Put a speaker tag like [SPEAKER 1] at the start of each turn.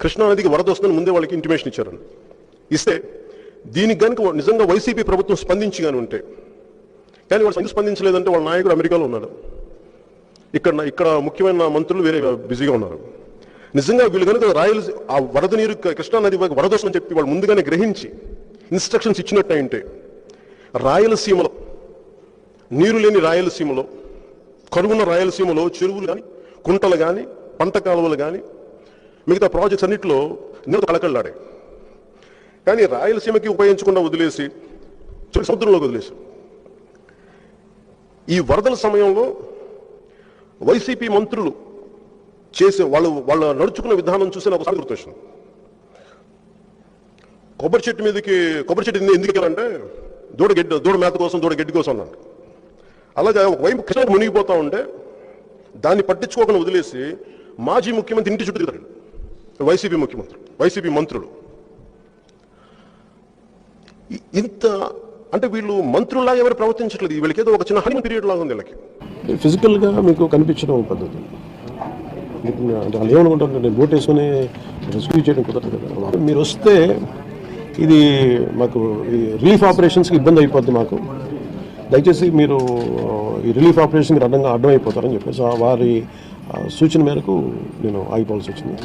[SPEAKER 1] కృష్ణానదికి వరద వస్తుందని ముందే వాళ్ళకి ఇంటిమేషన్ ఇచ్చారని ఇస్తే దీనికి కనుక నిజంగా వైసీపీ ప్రభుత్వం స్పందించి కానీ ఉంటే కానీ వాళ్ళు స్పందించలేదంటే వాళ్ళ నాయకుడు అమెరికాలో ఉన్నాడు. ఇక్కడ ఇక్కడ ముఖ్యమైన మంత్రులు వేరే బిజీగా ఉన్నారు. నిజంగా వీళ్ళు కనుక రాయలసీ ఆ వరద నీరు కృష్ణానది వరద వస్తుందని చెప్పి వాళ్ళు ముందుగానే గ్రహించి ఇన్స్ట్రక్షన్స్ ఇచ్చినట్టయింటే రాయలసీమలో నీరు లేని రాయలసీమలో కరువున్న రాయలసీమలో చెరువులు కానీ కుంటలు కానీ పంట కాలువలు కానీ మిగతా ప్రాజెక్ట్స్ అన్నింటిలో నీరు కలకళ్ళాడే కానీ రాయలసీమకి ఉపయోగించకుండా వదిలేసి చిన్న సముద్రంలోకి వదిలేసి. ఈ వరదల సమయంలో వైసీపీ మంత్రులు చేసే వాళ్ళు వాళ్ళ నడుచుకున్న విధానం చూసి నాకు ఒకసారి గుర్తొచ్చింది. కొబ్బరి చెట్టు మీదకి కొబ్బరి చెట్టు ఎందుకు వెళ్ళాలంటే దూడ గడ్డి దూడ మేత కోసం దూడ గడ్డి కోసం అన్నాడు. అలాగే ఒకవైపు కృష్ణ మునిగిపోతా ఉంటే దాన్ని పట్టించుకోకుండా వదిలేసి మాజీ ముఖ్యమంత్రి ఇంటి చుట్టూ తిరుగుతాడు. వైసీపీ ముఖ్యమంత్రులు వైసీపీ మంత్రులు. ఇంత అంటే వీళ్ళు మంత్రుల్లాగా ఎవరు ప్రవర్తించట్లేదు? వీళ్ళకి ఏదో ఒక చిన్న హనీ పీరియడ్ లాగా ఉంది వీళ్ళకి.
[SPEAKER 2] ఫిజికల్గా మీకు కనిపించడం పద్ధతి. వాళ్ళు ఏమనుకుంటారు నేను బోట్ వేసుకుని రెస్క్యూ చేయడం కుదరదు కదా. మీరు వస్తే ఇది మాకు ఈ రిలీఫ్ ఆపరేషన్స్కి ఇబ్బంది అయిపోద్ది మాకు. దయచేసి మీరు ఈ రిలీఫ్ ఆపరేషన్కి అడ్డంగా అడ్డం అయిపోతారని చెప్పేసి ఆ వారి సూచన మేరకు నేను ఆగిపోవాల్సి వచ్చింది.